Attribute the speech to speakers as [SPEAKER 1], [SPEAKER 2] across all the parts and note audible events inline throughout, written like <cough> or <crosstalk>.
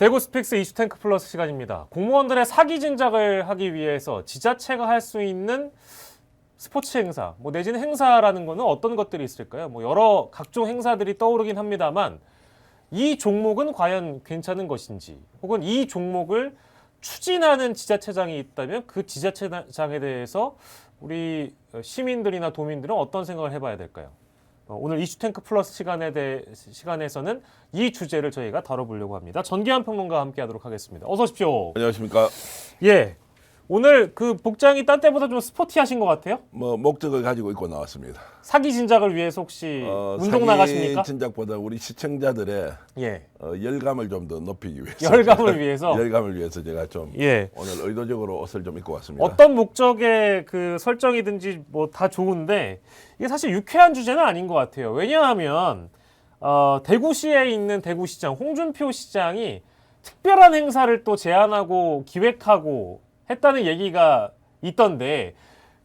[SPEAKER 1] 대구 스픽스 이슈 탱크 플러스 시간입니다. 공무원들의 사기 진작을 하기 위해서 지자체가 할 수 있는 스포츠 행사, 뭐 내지는 행사라는 거는 어떤 것들이 있을까요? 뭐 여러 각종 행사들이 떠오르긴 합니다만 이 종목은 과연 괜찮은 것인지 혹은 이 종목을 추진하는 지자체장이 있다면 그 지자체장에 대해서 우리 시민들이나 도민들은 어떤 생각을 해봐야 될까요? 어, 오늘 이슈 탱크 플러스 시간에 대 시간에서는 이 주제를 저희가 다뤄보려고 합니다. 전기한 평론가와 함께하도록 하겠습니다. 어서 오십시오.
[SPEAKER 2] 안녕하십니까.
[SPEAKER 1] 예. 오늘 그 복장이 딴 때보다 좀 스포티하신 것 같아요.
[SPEAKER 2] 뭐 목적을 가지고 입고 나왔습니다.
[SPEAKER 1] 사기 진작을 위해서 혹시
[SPEAKER 2] 어,
[SPEAKER 1] 운동
[SPEAKER 2] 사기
[SPEAKER 1] 나가십니까?
[SPEAKER 2] 진작보다 우리 시청자들의
[SPEAKER 1] 예.
[SPEAKER 2] 어, 열감을 좀 더 높이기 위해서
[SPEAKER 1] 열감을 <laughs> 위해서?
[SPEAKER 2] 열감을 위해서 제가 좀
[SPEAKER 1] 예.
[SPEAKER 2] 오늘 의도적으로 옷을 좀 입고 왔습니다.
[SPEAKER 1] 어떤 목적의 그 설정이든지 뭐 다 좋은데 이게 사실 유쾌한 주제는 아닌 것 같아요. 왜냐하면 어, 대구시에 있는 대구시장 홍준표 시장이 특별한 행사를 또 제안하고 기획하고 했다는 얘기가 있던데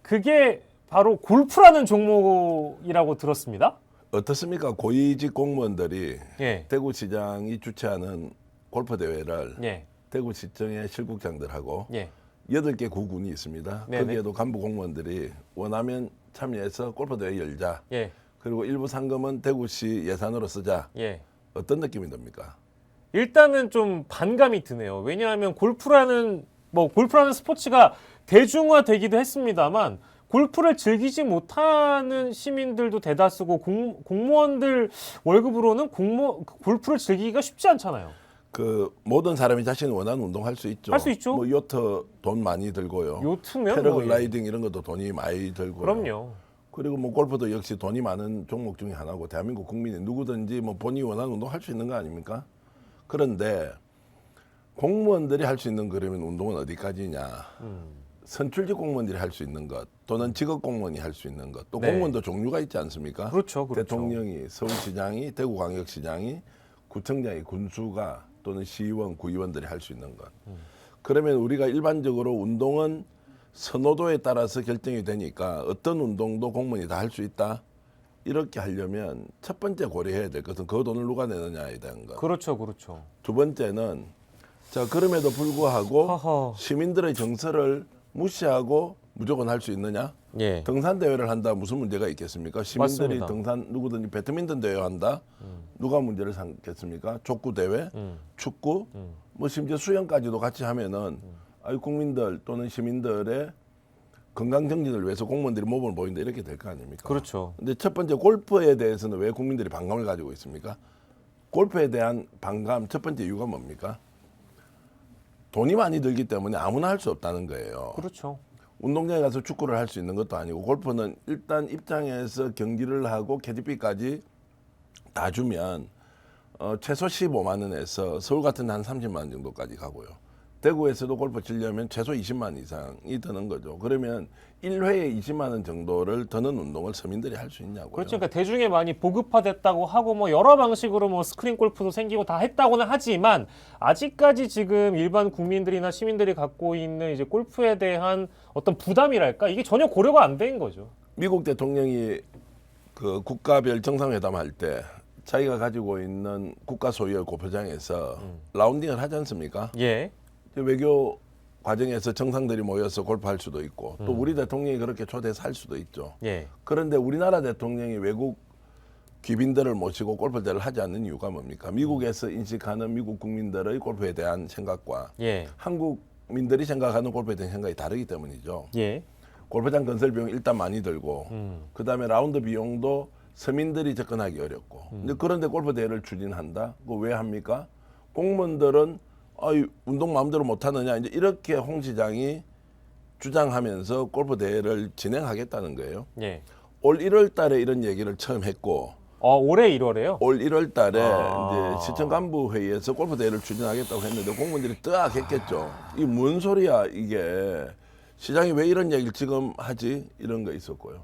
[SPEAKER 1] 그게 바로 골프라는 종목이라고 들었습니다.
[SPEAKER 2] 어떻습니까? 고위직 공무원들이
[SPEAKER 1] 예.
[SPEAKER 2] 대구시장이 주최하는 골프 대회를
[SPEAKER 1] 예.
[SPEAKER 2] 대구시청의 실국장들하고
[SPEAKER 1] 예.
[SPEAKER 2] 여덟 개 구군이 있습니다.
[SPEAKER 1] 네네.
[SPEAKER 2] 거기에도 간부 공무원들이 원하면 참여해서 골프 대회 열자.
[SPEAKER 1] 예.
[SPEAKER 2] 그리고 일부 상금은 대구시 예산으로 쓰자.
[SPEAKER 1] 예.
[SPEAKER 2] 어떤 느낌이 듭니까?
[SPEAKER 1] 일단은 좀 반감이 드네요. 왜냐하면 골프라는 뭐 골프라는 스포츠가 대중화되기도 했습니다만 골프를 즐기지 못하는 시민들도 대다수고 공, 공무원들 월급으로는 공무 골프를 즐기기가 쉽지 않잖아요.
[SPEAKER 2] 그 모든 사람이 자신이 원하는 운동 할 수 있죠.
[SPEAKER 1] 할 수 있죠.
[SPEAKER 2] 뭐 요트 돈 많이 들고요.
[SPEAKER 1] 요트면 뭐
[SPEAKER 2] 패러글라이딩 이런 것도 돈이 많이 들고요.
[SPEAKER 1] 그럼요.
[SPEAKER 2] 그리고 뭐 골프도 역시 돈이 많은 종목 중에 하나고 대한민국 국민이 누구든지 뭐 본인이 원하는 운동 할 수 있는 거 아닙니까? 그런데 공무원들이 할 수 있는 그러면 운동은 어디까지냐?
[SPEAKER 1] 음.
[SPEAKER 2] 선출직 공무원들이 할 수 있는 것 또는 직업 공무원이 할 수 있는 것 또
[SPEAKER 1] 네.
[SPEAKER 2] 공무원도 종류가 있지 않습니까?
[SPEAKER 1] 그렇죠, 그렇죠.
[SPEAKER 2] 대통령이 서울시장이 대구광역시장이 구청장이 군수가 또는 시의원 구의원들이 할 수 있는 것
[SPEAKER 1] 음.
[SPEAKER 2] 그러면 우리가 일반적으로 운동은 선호도에 따라서 결정이 되니까 어떤 운동도 공무원이 다 할 수 있다 이렇게 하려면 첫 번째 고려해야 될 것은 그 돈을 누가 내느냐에 대한 것.
[SPEAKER 1] 그렇죠, 그렇죠.
[SPEAKER 2] 두 번째는 자 그럼에도 불구하고
[SPEAKER 1] 허허.
[SPEAKER 2] 시민들의 정서를 무시하고 무조건 할 수 있느냐?
[SPEAKER 1] 예.
[SPEAKER 2] 등산 대회를 한다 무슨 문제가 있겠습니까? 시민들이
[SPEAKER 1] 맞습니다.
[SPEAKER 2] 등산 누구든지 배드민턴 대회 한다 누가 문제를 삼겠습니까? 족구 대회,
[SPEAKER 1] 음.
[SPEAKER 2] 축구, 뭐 심지어 수영까지도 같이 하면은 아이 국민들 또는 시민들의 건강 정진을 위해서 공무원들이 모범을 보인다 이렇게 될 거 아닙니까?
[SPEAKER 1] 그렇죠.
[SPEAKER 2] 근데 첫 번째 골프에 대해서는 왜 국민들이 반감을 가지고 있습니까? 골프에 대한 반감 첫 번째 이유가 뭡니까? 돈이 많이 들기 때문에 아무나 할 수 없다는 거예요.
[SPEAKER 1] 그렇죠.
[SPEAKER 2] 운동장에 가서 축구를 할 수 있는 것도 아니고 골프는 일단 입장에서 경기를 하고 캐디비까지 다 주면 어, 최소 15만 원에서 서울 같은 데한 30만 원 정도까지 가고요. 대구에서도 골프 치려면 최소 20만 원 이상이 드는 거죠. 그러면 1회에 20만 원 정도를 드는 운동을 서민들이 할 수 있냐고요.
[SPEAKER 1] 그렇죠. 그러니까 대중에 많이 보급화됐다고 하고 뭐 여러 방식으로 뭐 스크린 골프도 생기고 다 했다고는 하지만 아직까지 지금 일반 국민들이나 시민들이 갖고 있는 이제 골프에 대한 어떤 부담이랄까 이게 전혀 고려가 안 된 거죠.
[SPEAKER 2] 미국 대통령이 그 국가별 정상회담 할때 자기가 가지고 있는 국가 소유의 골프장에서 라운딩을 하지 않습니까?
[SPEAKER 1] 예.
[SPEAKER 2] 외교 과정에서 정상들이 모여서 골프할 수도 있고 또 우리 대통령이 그렇게 초대해서 할 수도 있죠.
[SPEAKER 1] 예.
[SPEAKER 2] 그런데 우리나라 대통령이 외국 귀빈들을 모시고 골프 대회를 하지 않는 이유가 뭡니까? 미국에서 인식하는 미국 국민들의 골프에 대한 생각과
[SPEAKER 1] 예.
[SPEAKER 2] 한국민들이 생각하는 골프에 대한 생각이 다르기 때문이죠.
[SPEAKER 1] 예.
[SPEAKER 2] 골프장 건설 비용 일단 많이 들고
[SPEAKER 1] 음.
[SPEAKER 2] 그다음에 라운드 비용도 서민들이 접근하기 어렵고 근데 그런데 골프 대회를 추진한다 그거 왜 합니까 공무원들은 아이 운동 마음대로 못 하느냐 이제 이렇게 홍 시장이 주장하면서 골프 대회를 진행하겠다는 거예요
[SPEAKER 1] 예.
[SPEAKER 2] 올 1월 달에 이런 얘기를 처음 했고
[SPEAKER 1] 어, 올해 1월에요.
[SPEAKER 2] 올 1월 달에
[SPEAKER 1] 아.
[SPEAKER 2] 이제 시청 간부 회의에서 골프 대회를 추진하겠다고 했는데 공무원들이 뜨악 했겠죠. 이게 뭔 소리야 이게 시장이 왜 이런 얘기를 지금 하지 이런 거 있었고요.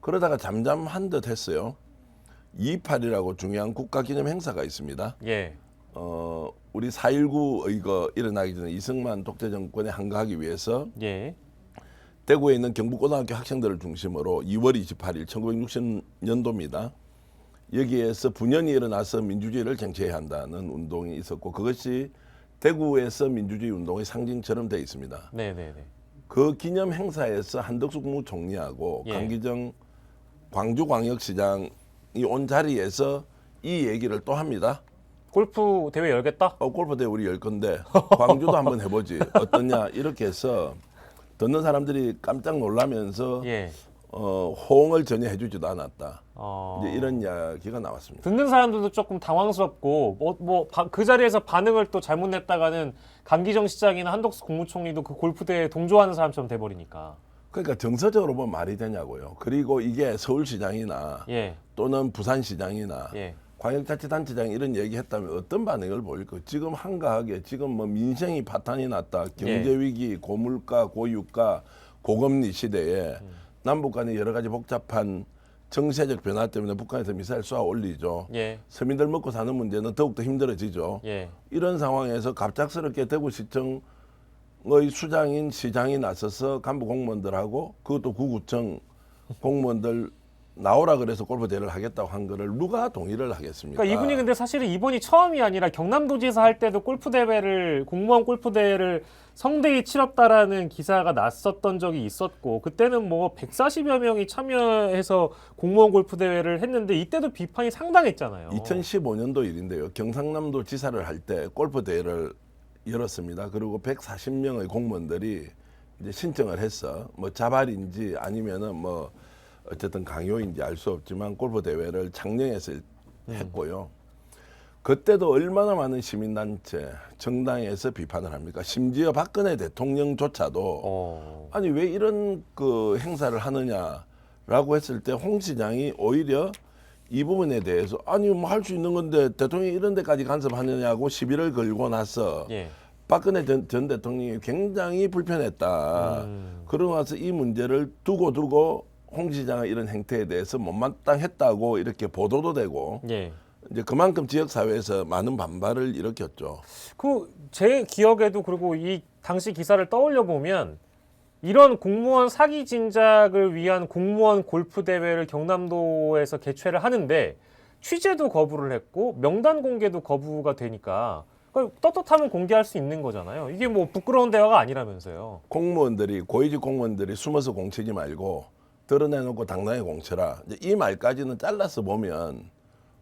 [SPEAKER 2] 그러다가 잠잠한 듯 했어요. 28이라고 중요한 국가기념 행사가 있습니다.
[SPEAKER 1] 예.
[SPEAKER 2] 어, 우리 4.19 이거 일어나기 전에 이승만 독재 정권에 항거하기 위해서
[SPEAKER 1] 예.
[SPEAKER 2] 대구에 있는 경북고등학교 학생들을 중심으로 2월 28일 1960년도입니다. 여기에서 분연이 일어나서 민주주의를 쟁취해야 한다는 운동이 있었고 그것이 대구에서 민주주의 운동의 상징처럼 돼 있습니다.
[SPEAKER 1] 네, 네, 네.
[SPEAKER 2] 그 기념 행사에서 한덕수 국무총리하고
[SPEAKER 1] 예.
[SPEAKER 2] 강기정 광주광역시장이 온 자리에서 이 얘기를 또 합니다.
[SPEAKER 1] 골프 대회 열겠다.
[SPEAKER 2] 어, 골프 대회 우리 열 건데 광주도 한번 해보지 어떠냐 이렇게 해서 듣는 사람들이 깜짝 놀라면서
[SPEAKER 1] 예.
[SPEAKER 2] 어, 호응을 전혀 해주지도 않았다.
[SPEAKER 1] 어...
[SPEAKER 2] 이제 이런 이야기가 나왔습니다.
[SPEAKER 1] 듣는 사람들도 조금 당황스럽고 뭐뭐그 자리에서 반응을 또 잘못 냈다가는 강기정 시장이나 한덕수 국무총리도 그 골프 대회에 동조하는 사람처럼 돼버리니까.
[SPEAKER 2] 그러니까 정서적으로 보면 말이 되냐고요. 그리고 이게 서울시장이나
[SPEAKER 1] 예,
[SPEAKER 2] 또는 부산시장이나
[SPEAKER 1] 예,
[SPEAKER 2] 광역자치단체장 이런 얘기했다면 어떤 반응을 보일 거? 지금 한가하게 지금 뭐 민생이 파탄이 났다, 경제 위기, 고물가, 고유가, 고금리 시대에 남북 간의 여러 가지 복잡한 정세적 변화 때문에 북한에서 미사일 쏘아 올리죠.
[SPEAKER 1] 예,
[SPEAKER 2] 서민들 먹고 사는 문제는 더욱더 힘들어지죠.
[SPEAKER 1] 예,
[SPEAKER 2] 이런 상황에서 갑작스럽게 대구시청의 수장인 시장이 나서서 간부 공무원들하고 그것도 구구청 공무원들 나오라 그래서 골프 대회를 하겠다고 한 거를 누가 동의를 하겠습니까?
[SPEAKER 1] 그러니까 이분이 근데 사실은 이번이 처음이 아니라 경남도지사 할 때도 골프 대회를 공무원 골프 대회를 성대히 치렀다라는 기사가 났었던 적이 있었고 그때는 뭐 140여 명이 참여해서 공무원 골프 대회를 했는데 이때도 비판이 상당했잖아요.
[SPEAKER 2] 2015년도 일인데요. 경상남도 지사를 할 때 골프 대회를 열었습니다. 그리고 140명의 공무원들이 이제 신청을 했어. 뭐 자발인지 아니면은 뭐 어쨌든 강요인지 알 수 없지만 골프 대회를 창녕에서 했고요. 그때도 얼마나 많은 시민단체, 정당에서 비판을 합니까? 심지어 박근혜 대통령조차도
[SPEAKER 1] 어,
[SPEAKER 2] 아니 왜 이런 그 행사를 하느냐라고 했을 때 홍 시장이 오히려 이 부분에 대해서 아니 뭐 할 수 있는 건데 대통령이 이런 데까지 간섭하느냐고 시비를 걸고 나서
[SPEAKER 1] 예,
[SPEAKER 2] 박근혜 전, 전 대통령이 굉장히 불편했다.
[SPEAKER 1] 음.
[SPEAKER 2] 그러고 나서 이 문제를 두고 두고 홍 시장의 이런 행태에 대해서 못마땅했다고 이렇게 보도도 되고
[SPEAKER 1] 예.
[SPEAKER 2] 이제 그만큼 지역 사회에서 많은 반발을 일으켰죠.
[SPEAKER 1] 그 제 기억에도 그리고 이 당시 기사를 떠올려 보면 이런 공무원 사기 진작을 위한 공무원 골프 대회를 경남도에서 개최를 하는데 취재도 거부를 했고 명단 공개도 거부가 되니까 떳떳하면 공개할 수 있는 거잖아요. 이게 뭐 부끄러운 대화가 아니라면서요.
[SPEAKER 2] 공무원들이 고위직 공무원들이 숨어서 공치지 말고 드러내놓고 당당히. 이제 이 말까지는 잘라서 보면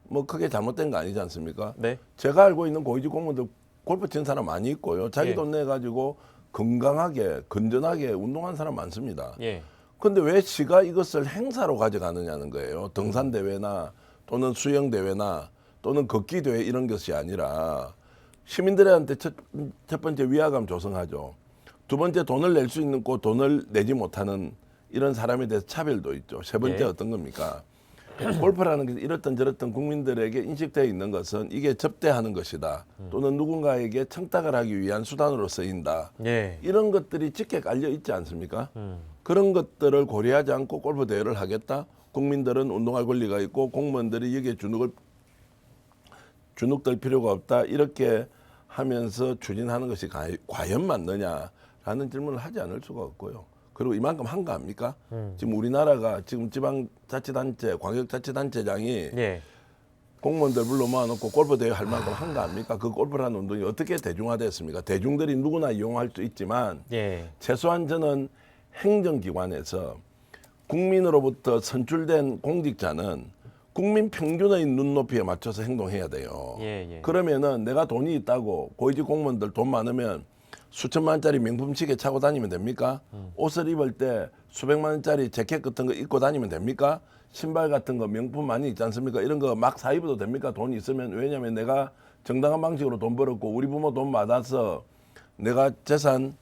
[SPEAKER 2] 뭐 크게 잘못된 거 아니지 않습니까?
[SPEAKER 1] 네.
[SPEAKER 2] 제가 알고 있는 고위직 공무원들 골프 치는 사람 많이 있고요. 자기
[SPEAKER 1] 예.
[SPEAKER 2] 돈내 가지고 건강하게 건전하게 운동한 사람 많습니다.
[SPEAKER 1] 예.
[SPEAKER 2] 근데 왜 시가 이것을 행사로 가져가느냐는 거예요. 등산 대회나 또는 수영 대회나 또는 걷기 대회 이런 것이 아니라 시민들한테 첫, 첫 번째 위화감 조성하죠. 두 번째 돈을 낼 수 있는 거 돈을 내지 못하는 이런 사람에 대해서 차별도 있죠. 세 번째
[SPEAKER 1] 예.
[SPEAKER 2] 어떤 겁니까? <clears throat> 골프라는 게 이렇든 저렇든 국민들에게 인식되어 있는 것은 이게 접대하는 것이다. 또는 누군가에게 청탁을 하기 위한 수단으로 쓰인다.
[SPEAKER 1] 예.
[SPEAKER 2] 이런 것들이 짙게 깔려 있지 않습니까?
[SPEAKER 1] 음.
[SPEAKER 2] 그런 것들을 고려하지 않고 골프 대회를 하겠다. 국민들은 운동할 권리가 있고 공무원들이 여기에 주눅을 주눅들 필요가 없다. 이렇게 하면서 추진하는 것이 가- 과연 맞느냐라는 질문을 하지 않을 수가 없고요. 그리고 이만큼 한가합니까?
[SPEAKER 1] 음.
[SPEAKER 2] 지금 우리나라가 지금 지방자치단체, 광역자치단체장이
[SPEAKER 1] 예.
[SPEAKER 2] 공무원들 불러 모아놓고 골프 대회 할 만큼 한가합니까? 그 골프라는 운동이 어떻게 대중화됐습니까? 대중들이 누구나 이용할 수 있지만
[SPEAKER 1] 예.
[SPEAKER 2] 최소한 저는 행정기관에서 국민으로부터 선출된 공직자는 국민 평균의 눈높이에 맞춰서 행동해야 돼요.
[SPEAKER 1] 예, 예.
[SPEAKER 2] 그러면은 내가 돈이 있다고 고위직 공무원들 돈 많으면 수천만 원짜리 명품 시계 차고 다니면 됩니까?
[SPEAKER 1] 음.
[SPEAKER 2] 옷을 입을 때 수백만 원짜리 재킷 같은 거 입고 다니면 됩니까? 신발 같은 거 명품 많이 있지 않습니까? 이런 거 막 사 입어도 됩니까? 돈 있으면 왜냐면 내가 정당한 방식으로 돈 벌었고 우리 부모 돈 받아서 내가 재산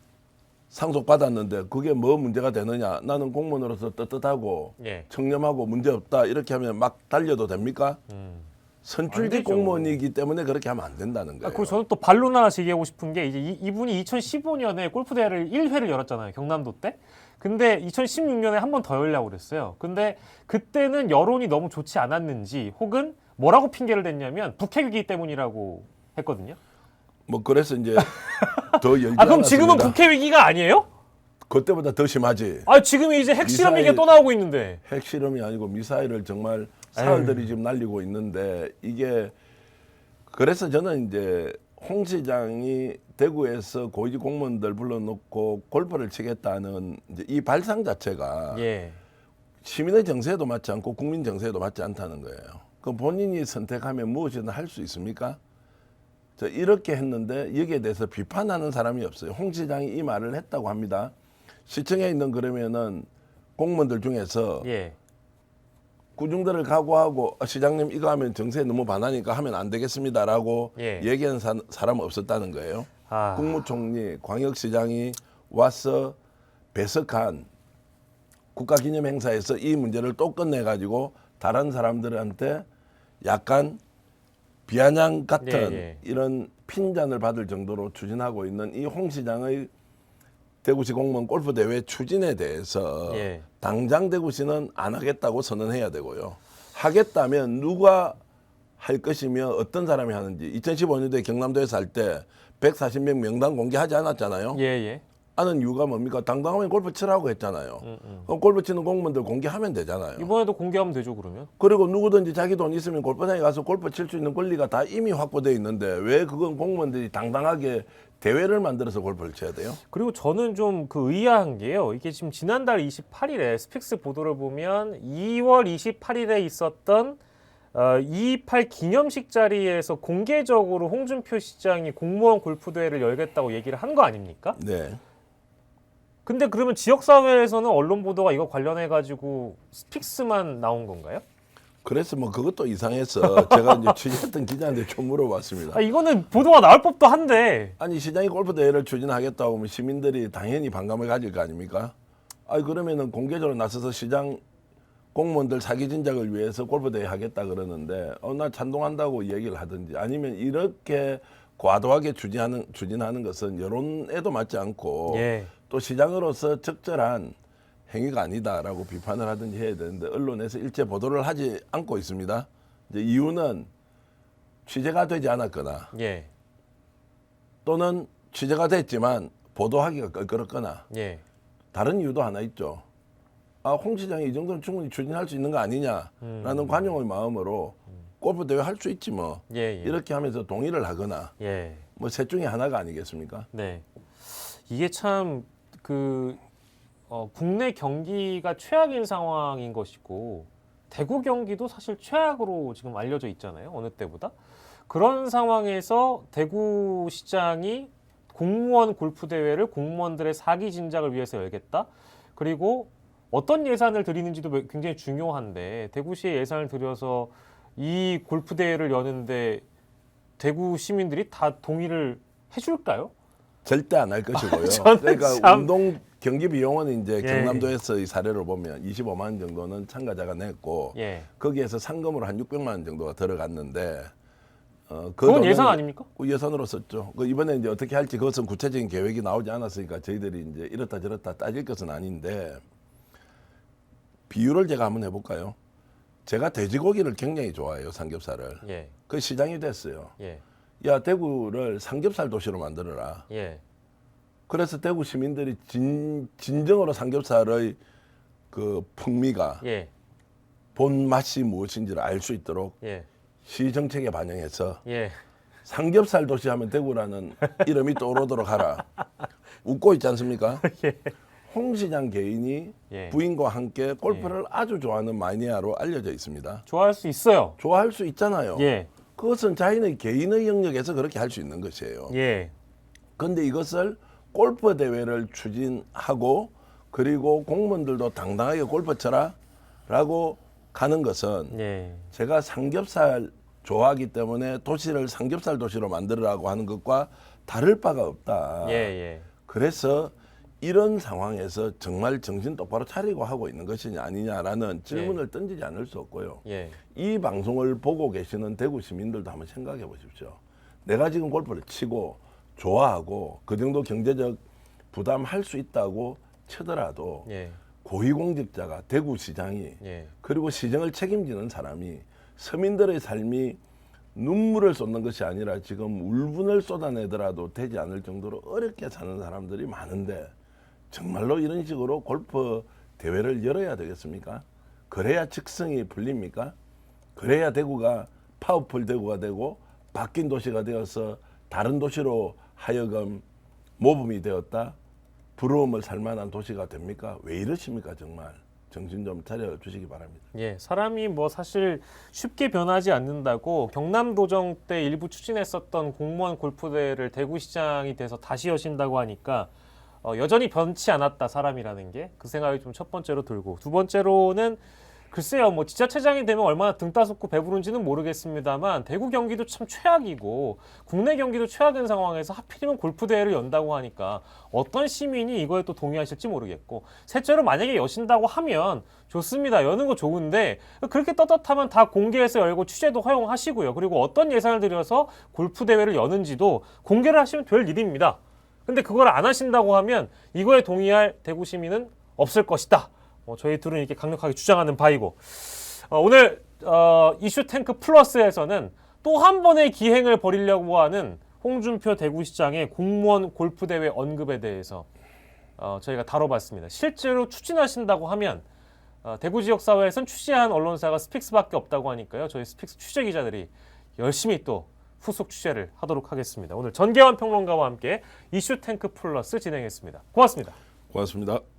[SPEAKER 2] 상속 받았는데 그게 뭐 문제가 되느냐? 나는 공무원으로서 떳떳하고
[SPEAKER 1] 예.
[SPEAKER 2] 청렴하고 문제 없다 이렇게 하면 막 달려도 됩니까?
[SPEAKER 1] 음. 안
[SPEAKER 2] 선출직. 공무원이기 때문에 그렇게 하면 안 된다는
[SPEAKER 1] 아,
[SPEAKER 2] 거예요.
[SPEAKER 1] 그리고 저는 또 반론 하나 제기하고 싶은 게 이제 이, 이분이 2015년에 골프 대회를 1회를 열었잖아요. 경남도 때. 근데 2016년에 한 번 더 열려고 그랬어요. 근데 그때는 여론이 너무 좋지 않았는지 혹은 뭐라고 핑계를 댔냐면 북핵위기 때문이라고 했거든요.
[SPEAKER 2] 뭐 그래서 이제 <laughs> 더 열지
[SPEAKER 1] 아 그럼 지금은
[SPEAKER 2] 않았습니다.
[SPEAKER 1] 북핵 위기가 아니에요?
[SPEAKER 2] 그때보다 더 심하지.
[SPEAKER 1] 아 지금이 이제 핵실험 얘기가
[SPEAKER 2] 미사일-
[SPEAKER 1] 또 나오고 있는데.
[SPEAKER 2] 핵실험이 아니고 미사일을 정말 사흘들이 지금 날리고 있는데 이게 그래서 저는 이제 홍 시장이 대구에서 고위직 공무원들 불러놓고 골프를 치겠다는 이 발상 자체가
[SPEAKER 1] 예.
[SPEAKER 2] 시민의 정세에도 맞지 않고 국민 정세에도 맞지 않다는 거예요. 그 본인이 선택하면 무엇이든 할 수 있습니까? 저 이렇게 했는데 여기에 대해서 비판하는 사람이 없어요. 홍 시장이 이 말을 했다고 합니다. 시청에 있는 그러면은 공무원들 중에서
[SPEAKER 1] 예.
[SPEAKER 2] 구중대를 각오하고 어, 시장님 이거 하면 정세에 너무 반하니까 하면 안 되겠습니다라고
[SPEAKER 1] 예.
[SPEAKER 2] 얘기하는 사, 사람 없었다는 거예요.
[SPEAKER 1] 아.
[SPEAKER 2] 국무총리, 광역시장이 와서 배석한 국가기념 행사에서 이 문제를 또 끝내 가지고 다른 사람들한테 약간 비아냥 같은
[SPEAKER 1] 예, 예.
[SPEAKER 2] 이런 핀잔을 받을 정도로 추진하고 있는 이 홍 시장의 대구시 공무원 골프 대회 추진에 대해서
[SPEAKER 1] 예.
[SPEAKER 2] 당장 대구시는 안 하겠다고 선언해야 되고요. 하겠다면 누가 할 것이며 어떤 사람이 하는지 2015년도에 경남도에서 할 때 140명 명단 공개하지 않았잖아요.
[SPEAKER 1] 예, 예.
[SPEAKER 2] 아는 이유가 뭡니까? 당당하면 골프 치라고 했잖아요.
[SPEAKER 1] 음,
[SPEAKER 2] 그럼 골프 치는 공무원들 공개하면 되잖아요.
[SPEAKER 1] 이번에도 공개하면 되죠, 그러면?
[SPEAKER 2] 그리고 누구든지 자기 돈 있으면 골프장에 가서 골프 칠 수 있는 권리가 다 이미 확보돼 있는데 왜 그건 공무원들이 당당하게 대회를 만들어서 골프를 쳐야 돼요?
[SPEAKER 1] 그리고 저는 좀 그 의아한 게요. 이게 지금 지난달 28일에 스픽스 보도를 보면 2월 28일에 있었던 어, 228 기념식 자리에서 공개적으로 홍준표 시장이 공무원 골프 대회를 열겠다고 얘기를 한 거 아닙니까?
[SPEAKER 2] 네.
[SPEAKER 1] 근데 그러면 지역 사회에서는 언론 보도가 이거 관련해 가지고 스픽스만 나온 건가요?
[SPEAKER 2] 그래서 뭐 그것도 이상해서 제가 이제 <laughs> 취재했던 기자한테 좀 물어봤습니다.
[SPEAKER 1] 아 이거는 보도가 나올 법도 한데.
[SPEAKER 2] 아니 시장이 골프 대회를 추진하겠다고 하면 시민들이 당연히 반감을 가질 거 아닙니까? 아 그러면은 공개적으로 나서서 시장 공무원들 사기 진작을 위해서 골프 대회 하겠다 그러는데 어나 찬동한다고 얘기를 하든지 아니면 이렇게 과도하게 추진하는 추진하는 것은 여론에도 맞지 않고
[SPEAKER 1] 예.
[SPEAKER 2] 또 시장으로서 적절한 행위가 아니다라고 비판을 하든지 해야 되는데 언론에서 일체 보도를 하지 않고 있습니다. 이제 이유는 취재가 되지 않았거나
[SPEAKER 1] 예.
[SPEAKER 2] 또는 취재가 됐지만 보도하기가 껄끄럽거나
[SPEAKER 1] 예.
[SPEAKER 2] 다른 이유도 하나 있죠. 아, 홍 시장이 이 정도는 충분히 추진할 수 있는 거 아니냐라는 관용의 마음으로 골프 대회 할 수 있지 뭐
[SPEAKER 1] 예. 예.
[SPEAKER 2] 이렇게 하면서 동의를 하거나
[SPEAKER 1] 예.
[SPEAKER 2] 뭐셋 중에 하나가 아니겠습니까?
[SPEAKER 1] 네. 이게 참 그 어, 국내 경기가 최악인 상황인 것이고 대구 경기도 사실 최악으로 지금 알려져 있잖아요. 어느 때보다. 그런 상황에서 대구 시장이 공무원 골프 대회를 공무원들의 사기 진작을 위해서 열겠다. 그리고 어떤 예산을 들이는지도 굉장히 중요한데 대구시에 예산을 들여서 이 골프 대회를 여는데 대구 시민들이 다 동의를 해줄까요?
[SPEAKER 2] 절대 안 할 것이고요. <laughs> 그러니까
[SPEAKER 1] 참-
[SPEAKER 2] 운동 경기 비용은 이제
[SPEAKER 1] 예.
[SPEAKER 2] 경남도에서의 사례를 보면 25만 원 정도는 참가자가 냈고
[SPEAKER 1] 예.
[SPEAKER 2] 거기에서 상금으로 한 600만 원 정도가 들어갔는데 어, 그
[SPEAKER 1] 그건 예산 아닙니까?
[SPEAKER 2] 그 예산으로 썼죠. 그 이번에 이제 어떻게 할지 그것은 구체적인 계획이 나오지 않았으니까 저희들이 이제 이렇다 저렇다 따질 것은 아닌데 비율을 제가 한번 해볼까요? 제가 돼지고기를 굉장히 좋아해요 삼겹살을.
[SPEAKER 1] 예.
[SPEAKER 2] 그 시장이 됐어요.
[SPEAKER 1] 예.
[SPEAKER 2] 야 대구를 삼겹살 도시로 만들어라.
[SPEAKER 1] 예.
[SPEAKER 2] 그래서 대구 시민들이 진, 진정으로 삼겹살의 그 풍미가
[SPEAKER 1] 예.
[SPEAKER 2] 본 맛이 무엇인지를 알 수 있도록
[SPEAKER 1] 예.
[SPEAKER 2] 시 정책에 반영해서
[SPEAKER 1] 예.
[SPEAKER 2] 삼겹살 도시 하면 대구라는 <laughs> 이름이 떠오르도록 하라. 웃고 있지 않습니까? <laughs> 홍 시장 개인이
[SPEAKER 1] 예.
[SPEAKER 2] 부인과 함께 골프를 아주 좋아하는 마니아로 알려져 있습니다.
[SPEAKER 1] 좋아할 수 있어요.
[SPEAKER 2] 좋아할 수 있잖아요.
[SPEAKER 1] 예.
[SPEAKER 2] 그것은 자신의 개인의 영역에서 그렇게 할 수 있는 것이에요.
[SPEAKER 1] 예.
[SPEAKER 2] 그런데 이것을 골프 대회를 추진하고 그리고 공무원들도 당당하게 골프 쳐라라고 가는 것은
[SPEAKER 1] 예.
[SPEAKER 2] 제가 삼겹살 좋아하기 때문에 도시를 삼겹살 도시로 만들으라고 하는 것과 다를 바가 없다.
[SPEAKER 1] 예. 예.
[SPEAKER 2] 그래서 이런 상황에서 정말 정신 똑바로 차리고 하고 있는 것이냐 아니냐라는 질문을 던지지 않을 수 없고요.
[SPEAKER 1] 예.
[SPEAKER 2] 이 방송을 보고 계시는 대구 시민들도 한번 생각해 보십시오. 내가 지금 골프를 치고 좋아하고 그 정도 경제적 부담할 수 있다고 치더라도
[SPEAKER 1] 예.
[SPEAKER 2] 고위공직자가 대구시장이
[SPEAKER 1] 예.
[SPEAKER 2] 그리고 시정을 책임지는 사람이 서민들의 삶이 눈물을 쏟는 것이 아니라 지금 울분을 쏟아내더라도 되지 않을 정도로 어렵게 사는 사람들이 많은데 정말로 이런 식으로 골프 대회를 열어야 되겠습니까? 그래야 직성이 풀립니까? 그래야 대구가 파워풀 대구가 되고 바뀐 도시가 되어서 다른 도시로 하여금 모범이 되었다. 부러움을 살 만한 도시가 됩니까? 왜 이러십니까 정말 정신 좀 차려 주시기 바랍니다.
[SPEAKER 1] 예, 사람이 뭐 사실 쉽게 변하지 않는다고 경남 도정 때 일부 추진했었던 공무원 골프 대회를 대구시장이 돼서 다시 여신다고 하니까 어, 여전히 변치 않았다 사람이라는 게. 그 생각이 좀 첫 번째로 들고. 두 번째로는 글쎄요 뭐 지자체장이 되면 얼마나 등 따숩고 배부른지는 모르겠습니다만 대구 경기도 참 최악이고 국내 경기도 최악인 상황에서 하필이면 골프 대회를 연다고 하니까 어떤 시민이 이거에 또 동의하실지 모르겠고 셋째로 만약에 여신다고 하면 좋습니다. 여는 거 좋은데 그렇게 떳떳하면 다 공개해서 열고 취재도 허용하시고요. 그리고 어떤 예산을 들여서 골프 대회를 여는지도 공개를 하시면 될 일입니다 근데 그걸 안 하신다고 하면 이거에 동의할 대구 시민은 없을 것이다. 어, 저희 둘은 이렇게 강력하게 주장하는 바이고 어, 오늘 어, 이슈 탱크 플러스에서는 또 한 번의 기행을 벌이려고 하는 홍준표 대구시장의 공무원 골프 대회 언급에 대해서 어, 저희가 다뤄봤습니다. 실제로 추진하신다고 하면 어, 대구 지역 사회에선 취재한 언론사가 스픽스밖에 없다고 하니까요. 저희 스픽스 취재 기자들이 열심히 또 후속 취재를 하도록 하겠습니다. 오늘 전계환 평론가와 함께 이슈 탱크 플러스 진행했습니다. 고맙습니다.
[SPEAKER 2] 고맙습니다.